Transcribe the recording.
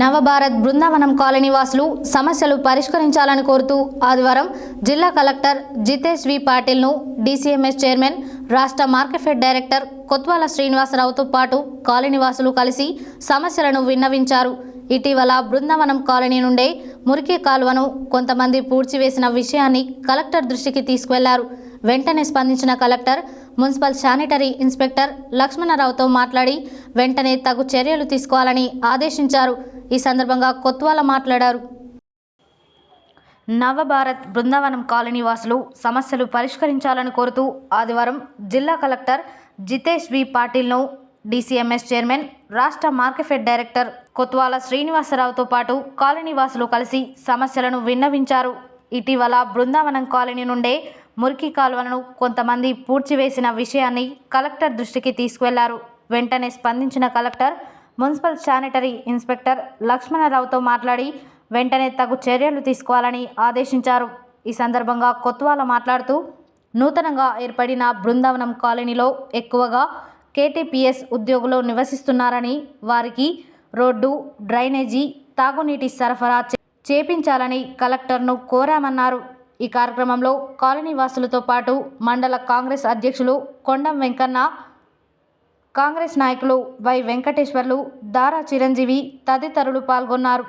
Navabharat Brindavanam colony వాసులు సమస్యలు పరిష్కరించాలని కోరుతూ ఆదివారం జిల్లా కలెక్టర్ జితేష్ వి పాటిల్ను డీసీఎంఎస్ చైర్మన్ రాష్ట్ర మార్కెఫెడ్ డైరెక్టర్ కొత్వాల శ్రీనివాసరావుతో పాటు కాలనీ వాసులు కలిసి సమస్యలను విన్నవించారు. ఇటీవల బృందావనం కాలనీ నుండే మురికి కాలువను కొంతమంది పూడ్చివేసిన విషయాన్ని కలెక్టర్ దృష్టికి తీసుకువెళ్ళారు. వెంటనే స్పందించిన కలెక్టర్ మున్సిపల్ శానిటరీ ఇన్స్పెక్టర్ లక్ష్మణరావుతో మాట్లాడి వెంటనే తగు చర్యలు తీసుకోవాలని ఆదేశించారు. ఈ సందర్భంగా కొత్వాల మాట్లాడారు. నవభారత్ బృందావనం కాలనీ వాసులు సమస్యలు పరిష్కరించాలని కోరుతూ ఆదివారం జిల్లా కలెక్టర్ జితేష్ వి పాటిల్ను డీసీఎంఎస్ చైర్మన్ రాష్ట్ర మార్కెఫెడ్ డైరెక్టర్ కొత్వాల శ్రీనివాసరావుతో పాటు కాలనీ వాసులు కలిసి సమస్యలను విన్నవించారు. ఇటీవల బృందావనం కాలనీ నుండే మురికి కాలువలను కొంతమంది పూడ్చివేసిన విషయాన్ని కలెక్టర్ దృష్టికి తీసుకువెళ్ళారు. వెంటనే స్పందించిన కలెక్టర్ మున్సిపల్ శానిటరీ ఇన్స్పెక్టర్ లక్ష్మణరావుతో మాట్లాడి వెంటనే తగు చర్యలు తీసుకోవాలని ఆదేశించారు. ఈ సందర్భంగా కొత్వాల మాట్లాడుతూ నూతనంగా ఏర్పడిన బృందావనం కాలనీలో ఎక్కువగా కేటీపీఎస్ ఉద్యోగులు నివసిస్తున్నారని వారికి రోడ్డు డ్రైనేజీ తాగునీటి సరఫరా చేపించాలని కలెక్టర్ను కోరామన్నారు. ఈ కార్యక్రమంలో కాలనీ వాసులతో పాటు మండల కాంగ్రెస్ అధ్యక్షులు కొండం వెంకన్న కాంగ్రెస్ నాయకులు వై వెంకటేశ్వర్లు దారా చిరంజీవి తదితరులు పాల్గొన్నారు.